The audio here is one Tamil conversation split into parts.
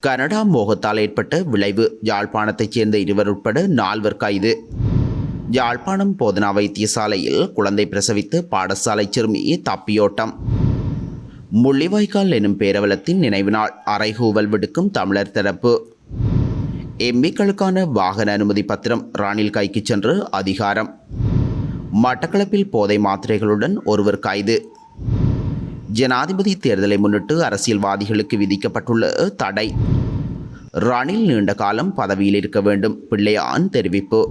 கனடா மோகத்தால் ஏற்பட்ட விளைவு. யாழ்ப்பாணத்தைச் சேர்ந்த இருவர் உட்பட நால்வர் கைது. யாழ்ப்பாணம் போதனா வைத்தியசாலையில் குழந்தை பிரசவித்து பாடசாலை சிறுமி தப்பியோட்டம். முள்ளிவாய்க்கால் எனும் பேரவலத்தின் நினைவு நாள். அறைகூவல் விடுக்கும் தமிழர் தரப்பு எம்பிக்களுக்கான வாகன அனுமதி பத்திரம் ராணில் கைக்கு சென்று அதிகாரம். மட்டக்களப்பில் போதை மாத்திரைகளுடன் ஒருவர் கைது. ஜனாதிபதி தேர்தலை முன்னிட்டு அரசியல்வாதிகளுக்கு விதிக்கப்பட்டுள்ள தடை. ரணில் நீண்ட காலம் பதவியில் இருக்க வேண்டும் பிள்ளையான் தெரிவிப்பு.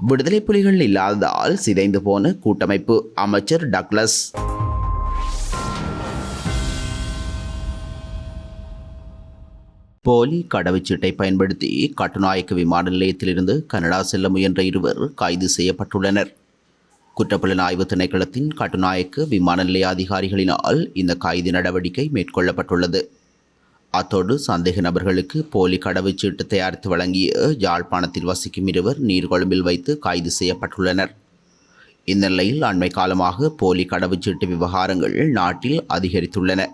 விடுதலை புலிகள் இல்லாததால் சிதைந்து போன கூட்டமைப்பு அமைச்சர் டக்ளஸ். போலி கடவுச்சீட்டை பயன்படுத்தி கட்டுநாயக்க விமான நிலையத்திலிருந்து கனடா செல்ல முயன்ற இருவர் கைது செய்யப்பட்டுள்ளனர். குற்றப்புலனாய்வு திணைக்களத்தின் கட்டுநாயக்க விமான நிலைய அதிகாரிகளினால் இந்த கைது நடவடிக்கை மேற்கொள்ளப்பட்டுள்ளது. அத்தோடு சந்தேக நபர்களுக்கு போலி கடவுச்சீட்டு தயாரித்து வழங்கிய யாழ்ப்பாணத்தில் வசிக்கும் இருவர் நீர்கொழும்பில் வைத்து கைது செய்யப்பட்டுள்ளனர். இந்த நிலையில் அண்மை காலமாக போலி கடவுச்சீட்டு விவகாரங்கள் நாட்டில் அதிகரித்துள்ளன.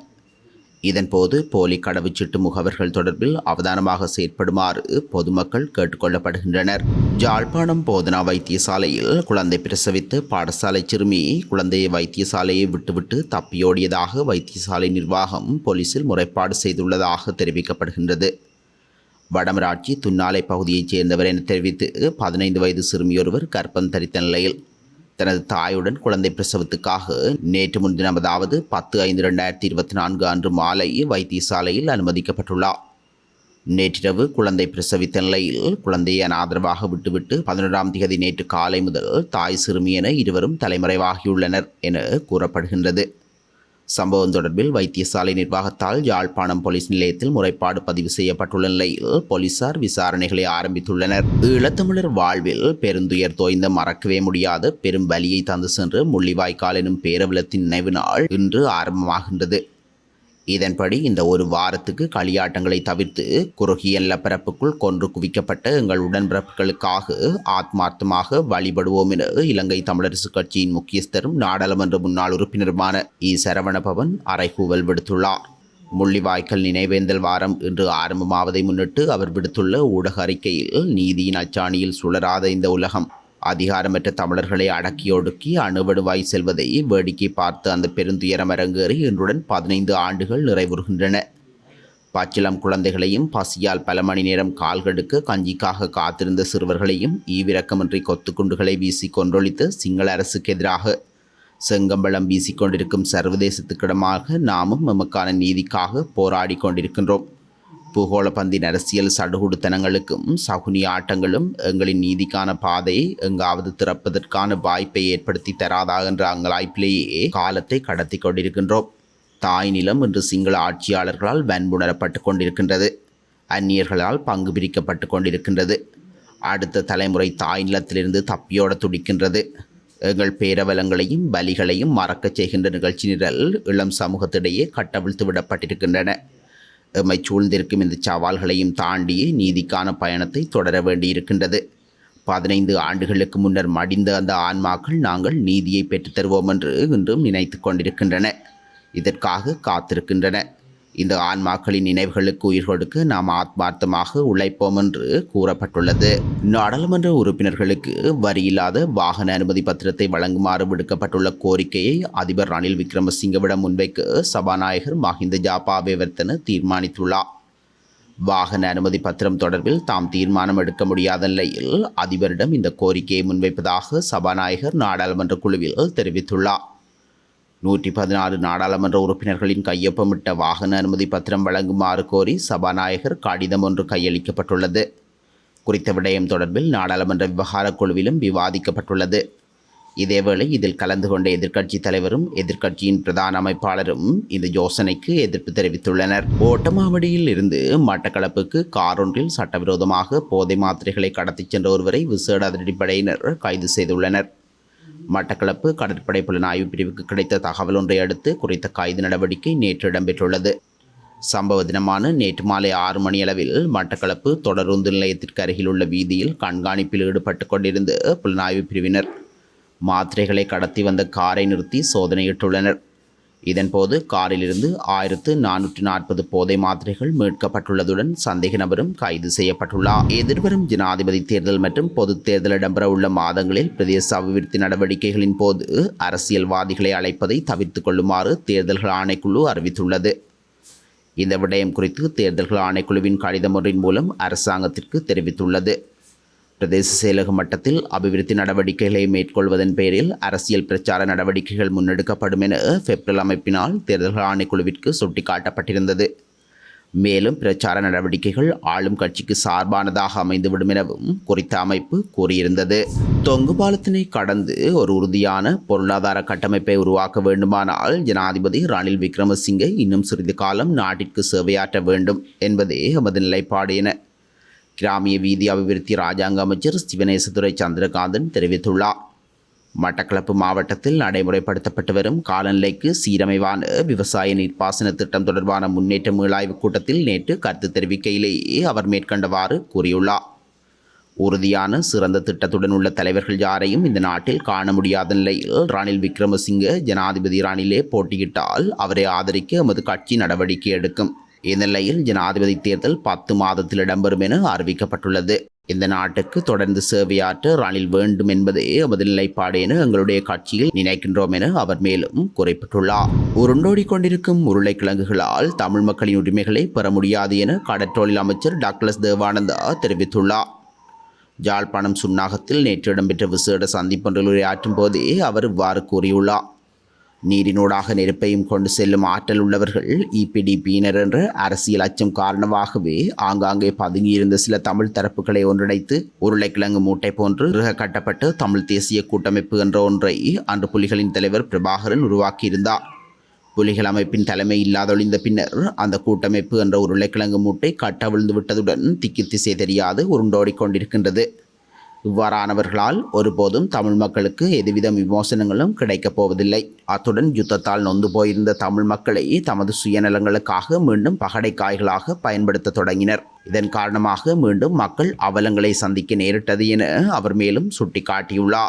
இதன்போது போலி கடவுச்சீட்டு முகவர்கள் தொடர்பில் அவதானமாக செயற்படுமாறு பொதுமக்கள் கேட்டுக்கொள்ளப்படுகின்றனர். ஜாழ்ப்பாணம் போதனா வைத்தியசாலையில் குழந்தை பிரசவித்து பாடசாலை சிறுமி குழந்தையை வைத்தியசாலையை விட்டுவிட்டு தப்பியோடியதாக வைத்தியசாலை நிர்வாகம் போலீசில் முறைப்பாடு செய்துள்ளதாக தெரிவிக்கப்படுகின்றது. வடமராட்சி துன்னாலை பகுதியைச் சேர்ந்தவர் என தெரிவித்து பதினைந்து வயது சிறுமியொருவர் கர்ப்பம் தரித்த நிலையில் தனது தாயுடன் குழந்தை பிரசவத்துக்காக நேற்று முன்தினம் அதாவது பத்து ஐந்து ரெண்டாயிரத்தி இருபத்தி நான்கு அன்று மாலை வைத்தியசாலையில் அனுமதிக்கப்பட்டுள்ளார். நேற்றிரவு குழந்தை பிரசவித்த நிலையில் குழந்தையை அனாதரவாக விட்டுவிட்டு பதினொன்றாம் தேதி நேற்று காலை முதல் தாய் சிறுமி என இருவரும் தலைமறைவாகியுள்ளனர் என கூறப்படுகின்றது. சம்பவம் தொடர்பில் வைத்தியசாலை நிர்வாகத்தால் யாழ்ப்பாணம் போலீஸ் நிலையத்தில் முறைப்பாடு பதிவு செய்யப்பட்டுள்ள நிலையில் போலீசார் விசாரணைகளை ஆரம்பித்துள்ளனர். ஈழத்தமிழர் வாழ்வில் பெருந்துயர் தோய்ந்த மறக்கவே முடியாத பெரும் வலியை தந்து சென்று முள்ளிவாய்க்கால் எனும் பேரவலத்தின் நினைவு நாள் இன்று ஆரம்பமாகின்றது. இதன்படி இந்த ஒரு வாரத்துக்கு களியாட்டங்களை தவிர்த்து குறுகிய நிலப்பரப்புக்குள் கொன்று குவிக்கப்பட்ட எங்கள் உடன்பிறப்புகளுக்காக ஆத்மார்த்தமாக வழிபடுவோம் என இலங்கை தமிழரசு கட்சியின் முக்கியஸ்தரும் நாடாளுமன்ற முன்னாள் உறுப்பினருமான இ. சரவணபவன் அறைகூவல் விடுத்துள்ளார். முள்ளிவாய்க்கல் நினைவேந்தல் வாரம் இன்று ஆரம்பமாவதை முன்னிட்டு அவர் விடுத்துள்ள ஊடக அறிக்கையில் நீதியின் அச்சாணியில் சுழராத இந்த உலகம். அதிகாரமற்ற தமிழர்களை அடக்கி ஒடுக்கி அணுவடுவாய் செல்வதை வேடிக்கை பார்த்து அந்த பெருந்துயரம் அரங்கேறி இன்றுடன் பதினைந்து ஆண்டுகள் நிறைவுறுகின்றன. பச்சிளம் குழந்தைகளையும் பசியால் பல மணி நேரம் கால்கெடுக்க கஞ்சிக்காக காத்திருந்த சிறுவர்களையும் ஈவிரக்கமின்றி கொத்துக்குண்டுகளை வீசி கொன்றொழித்து சிங்கள அரசுக்கு எதிராக செங்கம்பளம் வீசிக்கொண்டிருக்கும் சர்வதேசத்துக்கிடமாக நாமும் நமக்கான நீதிக்காக போராடி கொண்டிருக்கின்றோம். பூகோள பந்தின் அரசியல் சடுகுடுத்தனங்களுக்கும் சகுனி ஆட்டங்களும் எங்களின் நீதிக்கான பாதையை எங்காவது திறப்பதற்கான வாய்ப்பை ஏற்படுத்தி தராதா என்ற அங்கலாய்ப்பிலேயே காலத்தை கடத்தி கொண்டிருக்கின்றோம். தாய் நிலம் இன்று சிங்கள ஆட்சியாளர்களால் வன்புணரப்பட்டு கொண்டிருக்கின்றது. அந்நியர்களால் பங்கு பிரிக்கப்பட்டு கொண்டிருக்கின்றது. அடுத்த தலைமுறை தாய் நிலத்திலிருந்து தப்பியோட துடிக்கின்றது. எங்கள் பேரவலங்களையும் பலிகளையும் மறக்கச் செய்கின்ற நிகழ்ச்சி நிரல் இளம் சமூகத்திடையே கட்டவிழ்த்து விடப்பட்டிருக்கின்றன. எம்மை சூழ்ந்திருக்கும் இந்த சவால்களையும் தாண்டி நீதிக்கான பயணத்தை தொடர வேண்டியிருக்கின்றது. பதினைந்து ஆண்டுகளுக்கு முன்னர் மடிந்த அந்த ஆன்மாக்கள் நாங்கள் நீதியை பெற்றுத்தருவோம் என்று இன்றும் நினைத்து கொண்டிருக்கின்றன. இதற்காக காத்திருக்கின்றன. இந்த ஆன்மாக்களின் நினைவுகளுக்கு உயிர் கொடுக்க நாம் ஆத்மார்த்தமாக உழைப்போம் என்று கூறப்பட்டுள்ளது. நாடாளுமன்ற உறுப்பினர்களுக்கு வரியில்லாத வாகன அனுமதி பத்திரத்தை வழங்குமாறு விடுக்கப்பட்டுள்ள கோரிக்கையை அதிபர் ரணில் விக்ரமசிங்கவிடம் முன்வைக்க சபாநாயகர் மஹிந்த ஜாபாவேவர்த்தன தீர்மானித்துள்ளார் வாகன அனுமதி பத்திரம் தொடர்பில் தாம் தீர்மானம் எடுக்க முடியாத நிலையில் அதிபரிடம் இந்த கோரிக்கையை முன்வைப்பதாக சபாநாயகர் நாடாளுமன்ற குழுவில் தெரிவித்துள்ளார். நூற்றி பதினாறு நாடாளுமன்ற உறுப்பினர்களின் கையொப்பமிட்ட வாகன அனுமதி பத்திரம் வழங்குமாறு கோரி சபாநாயகர் கடிதம் ஒன்று கையளிக்கப்பட்டுள்ளது. குறித்த விடயம் தொடர்பில் நாடாளுமன்ற விவகார குழுவிலும் விவாதிக்கப்பட்டுள்ளது. இதேவேளை இதில் கலந்து கொண்ட எதிர்க்கட்சித் தலைவரும் எதிர்க்கட்சியின் பிரதான அமைப்பாளரும் இந்த யோசனைக்கு எதிர்ப்பு தெரிவித்துள்ளனர். ஓட்டமாவடியில் இருந்து மட்டக்களப்புக்கு காரொன்றில் சட்டவிரோதமாக போதை மாத்திரைகளை கடத்திச் சென்ற ஒருவரை விசேட அதிரடிப்படையினர் கைது செய்துள்ளனர். மட்டக்களப்பு கடற்படை புலனாய்வு பிரிவுக்கு கிடைத்த தகவல் ஒன்றை அடுத்து குறித்த கைது நடவடிக்கை நேற்று இடம்பெற்றுள்ளது. சம்பவ தினமான நேற்று மாலை ஆறு மணியளவில் மட்டக்களப்பு தொடருந்து நிலையத்திற்கு அருகில் உள்ள வீதியில் கண்காணிப்பில் ஈடுபட்டு கொண்டிருந்த புலனாய்வு பிரிவினர். மாத்திரைகளை கடத்தி வந்த காரை நிறுத்தி சோதனையிட்டுள்ளனர். இதன்போது காரிலிருந்து ஆயிரத்து நானூற்று நாற்பது போதை மாத்திரைகள் மீட்கப்பட்டுள்ளதுடன் சந்தேக நபரும் கைது செய்யப்பட்டுள்ளார் எதிர்வரும் ஜனாதிபதி தேர்தல் மற்றும் பொது தேர்தல் இடம்பெறவுள்ள மாதங்களில் பிரதேச அபிவிருத்தி நடவடிக்கைகளின் போது அரசியல்வாதிகளை அழைப்பதை தவிர்த்துக் கொள்ளுமாறு தேர்தல்கள் ஆணைக்குழு அறிவித்துள்ளது. இந்த விடயம் குறித்து தேர்தல்கள் ஆணைக்குழுவின் கடிதம் ஒன்றின் மூலம் அரசாங்கத்திற்கு தெரிவித்துள்ளது. பிரதேச செயலக மட்டத்தில் அபிவிருத்தி நடவடிக்கைகளை மேற்கொள்வதன் பேரில் அரசியல் பிரச்சார நடவடிக்கைகள் முன்னெடுக்கப்படும் என பெப்ரல் அமைப்பினால் தேர்தல்கள் ஆணைக்குழுவிற்கு சுட்டிக்காட்டப்பட்டிருந்தது. மேலும் பிரச்சார நடவடிக்கைகள் ஆளும் கட்சிக்கு சார்பானதாக அமைந்துவிடும் எனவும் குறித்த அமைப்பு கூறியிருந்தது. தொங்கு பாலத்தினை கடந்து ஒரு உறுதியான பொருளாதார கட்டமைப்பை உருவாக்க வேண்டுமானால் ஜனாதிபதி ரணில் விக்ரமசிங்கே இன்னும் சிறிது காலம் நாட்டிற்கு சேவையாற்ற வேண்டும் என்பதே எமது நிலைப்பாடு என கிராமிய வீதி அபிவிருத்தி ராஜாங்க அமைச்சர் சிவனேசதுரை சந்திரகாந்தன் தெரிவித்துள்ளார். மட்டக்களப்பு மாவட்டத்தில் நடைமுறைப்படுத்தப்பட்டு வரும் காலநிலைக்கு சீரமைவான விவசாய நீர்ப்பாசன திட்டம் தொடர்பான முன்னேற்ற மீளாய்வுக் கூட்டத்தில் நேற்று கருத்து தெரிவிக்கையிலேயே அவர் மேற்கண்டவாறு கூறியுள்ளார். உறுதியான சிறந்த திட்டத்துடன் உள்ள தலைவர்கள் யாரையும் இந்த நாட்டில் காண முடியாத நிலையில் ரணில் விக்ரமசிங்க ஜனாதிபதி ரணிலே போட்டியிட்டால் அவரை ஆதரிக்க எமது கட்சி நடவடிக்கை எடுக்கும். இந்நிலையில் ஜனாதிபதி தேர்தல் பத்து மாதத்தில் இடம்பெறும் என அறிவிக்கப்பட்டுள்ளது. இந்த நாட்டுக்கு தொடர்ந்து சேவையாற்ற ரணில் வேண்டும் என்பதே எமது நிலைப்பாடு என எங்களுடைய கட்சியில் நினைக்கின்றோம் என அவர் மேலும் குறிப்பிட்டுள்ளார். உருண்டோடி கொண்டிருக்கும் உருளைக்கிழங்குகளால் தமிழ் மக்களின் உரிமைகளை பெற முடியாது என கடற்றொழில் அமைச்சர் டாக்டர்ஸ் தேவானந்தா தெரிவித்துள்ளார். ஜாழ்ப்பாணம் சுன்னாகத்தில் நேற்று இடம்பெற்ற விசேட சந்திப்பொன்றில் உரையாற்றும் போதே அவர் இவ்வாறு கூறியுள்ளார். நீரினூடாக நெருப்பையும் கொண்டு செல்லும் ஆற்றல் உள்ளவர்கள் இபிடிபியினர் என்ற அரசியல் அச்சம் காரணமாகவே ஆங்காங்கே பதுங்கியிருந்த சில தமிழ் தரப்புகளை ஒன்றிணைத்து உருளைக்கிழங்கு மூட்டை போன்று இறுக கட்டப்பட்டு தமிழ் தேசிய கூட்டமைப்பு என்ற ஒன்றை அன்று புலிகளின் தலைவர் பிரபாகரன் உருவாக்கியிருந்தார். புலிகள் அமைப்பின் தலைமை இல்லாதொழிந்த பின்னர் அந்த கூட்டமைப்பு என்ற உருளைக்கிழங்கு மூட்டை கட்டவிழ்ந்து விட்டதுடன் திக்கி திசை தெரியாது உருண்டோடிக் கொண்டிருக்கின்றது. இவ்வாறானவர்களால் ஒருபோதும் தமிழ் மக்களுக்கு எதுவித விமோசனங்களும் கிடைக்கப் போவதில்லை. அத்துடன் யுத்தத்தால் நொந்து போயிருந்த தமிழ் மக்களை தமது சுயநலங்களுக்காக மீண்டும் பகடைக்காய்களாக பயன்படுத்த தொடங்கினர். இதன் காரணமாக மீண்டும் மக்கள் அவலங்களை சந்திக்க நேரிட்டது என அவர் மேலும் சுட்டிக்காட்டியுள்ளார்.